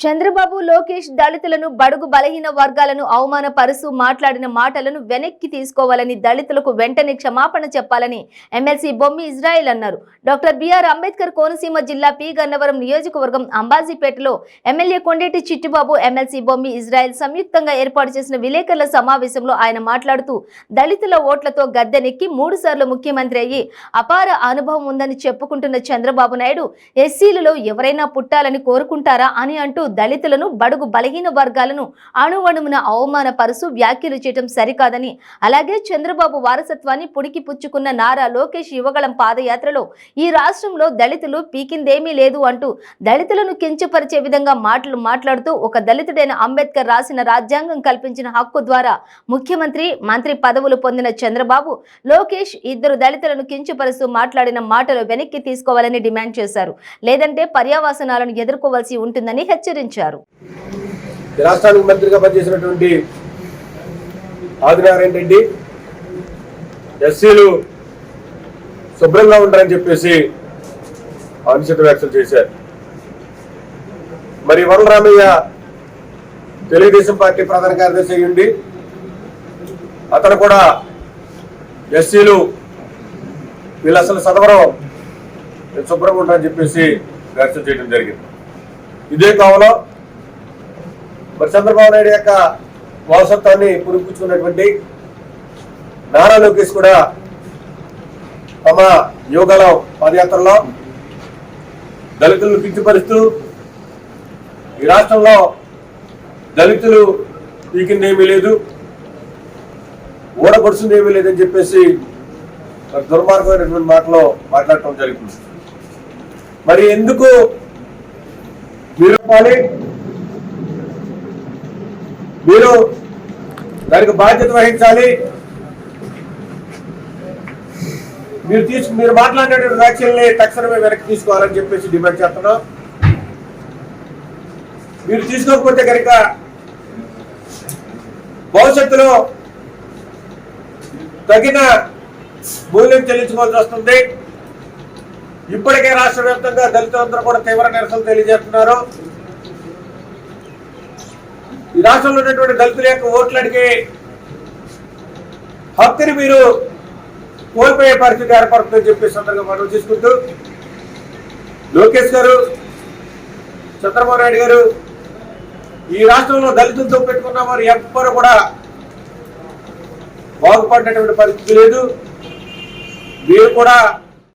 చంద్రబాబు లోకేష్ దళితులను బడుగు బలహీన వర్గాలను అవమానపరుస్తూ మాట్లాడిన మాటలను వెనక్కి తీసుకోవాలని దళితులకు వెంటనే క్షమాపణ చెప్పాలని ఎమ్మెల్సీ బొమ్మి ఇజ్రాయెల్ అన్నారు. డాక్టర్ బిఆర్ అంబేద్కర్ కోనసీమ జిల్లా పి గన్నవరం నియోజకవర్గం అంబాజీపేటలో ఎమ్మెల్యే కొండేటి చిట్టిబాబు ఎమ్మెల్సీ బొమ్మి ఇజ్రాయెల్ సంయుక్తంగా ఏర్పాటు చేసిన విలేకరుల సమావేశంలో ఆయన మాట్లాడుతూ దళితుల ఓట్లతో గద్దెనెక్కి మూడు సార్లు ముఖ్యమంత్రి అయ్యి అపార అనుభవం ఉందని చెప్పుకుంటున్న చంద్రబాబు నాయుడు ఎస్సీలలో ఎవరైనా పుట్టాలని కోరుకుంటారా అని అంటూ దళితులను బడుగు బలహీన వర్గాలను అణువణుమున అవమానపరుస్తూ వ్యాఖ్యలు చేయడం సరికాదని అలాగే చంద్రబాబు వారసత్వాన్ని పుడికి పుచ్చుకున్న నారా లోకేష్ యువగళం పాదయాత్రలో ఈ రాష్ట్రంలో దళితులు పీకిందేమీ లేదు అంటూ దళితులను కించపరిచే విధంగా మాటలు మాట్లాడుతూ ఒక దళితుడైన అంబేద్కర్ రాసిన రాజ్యాంగం కల్పించిన హక్కు ద్వారా ముఖ్యమంత్రి మంత్రి పదవులు పొందిన చంద్రబాబు లోకేష్ ఇద్దరు దళితులను కించపరుస్తూ మాట్లాడిన మాటలు వెనక్కి తీసుకోవాలని డిమాండ్ చేశారు. లేదంటే పర్యావసనాలను ఎదుర్కోవాల్సి ఉంటుందని హెచ్చరించారు వివరించారు రాష్ట్రానికి మంత్రిగా పనిచేసినటువంటి ఆదినారాయణ రెడ్డి ఎస్సీలు శుభ్రంగా ఉంటారని చెప్పేసి అనిశ్చిత వ్యాఖ్యలు చేశారు. మరి వరలరామయ్య తెలుగుదేశం పార్టీ ప్రధాన కార్యదర్శి అయ్యండి అతను కూడా ఎస్సీలు వీళ్ళు అసలు సదవరం శుభ్రంగా ఉంటారని చెప్పేసి వ్యాఖ్యలు చేయడం జరిగింది. ఇదే కావాలో మరి చంద్రబాబు నాయుడు యొక్క వారసత్వాన్ని పురిపుచ్చుకున్నటువంటి నారా లోకేష్ కూడా తమ యోగాల పాదయాత్రలో దళితులను కించపరుస్తూ ఈ రాష్ట్రంలో దళితులు పీకిందేమీ లేదు ఊడగొడుచుందేమీ లేదని చెప్పేసి దుర్మార్గమైనటువంటి మాటలో మాట్లాడటం జరుగుతుంది మరి ఎందుకు మీరు చెప్పాలి? మీరు దానికి బాధ్యత వహించాలి. మీరు తీసుకు మీరు మాట్లాడినటువంటి వ్యాఖ్యల్ని తక్షణమే వెనక్కి తీసుకోవాలని చెప్పేసి డిమాండ్ చేస్తున్నాం. మీరు తీసుకోకపోతే కనుక భవిష్యత్తులో తగిన మూల్యం చెల్లించుకోవాల్సి వస్తుంది. ఇప్పటికే రాష్ట్ర వ్యాప్తంగా దళితులందరూ కూడా తీవ్ర నిరసన తెలియజేస్తున్నారు. ఈ రాష్ట్రంలో ఉన్నటువంటి దళితుల యొక్క ఓట్లు అడిగే హక్కుని మీరు కోల్పోయే పరిస్థితి ఏర్పడుతుందని చెప్పి సందర్భంగా మనం చూసుకుంటూ లోకేష్ గారు చంద్రబాబు నాయుడు గారు ఈ రాష్ట్రంలో దళితులతో పెట్టుకున్న వారు ఎవ్వరు కూడా బాగుపడినటువంటి పరిస్థితి లేదు. మీరు కూడా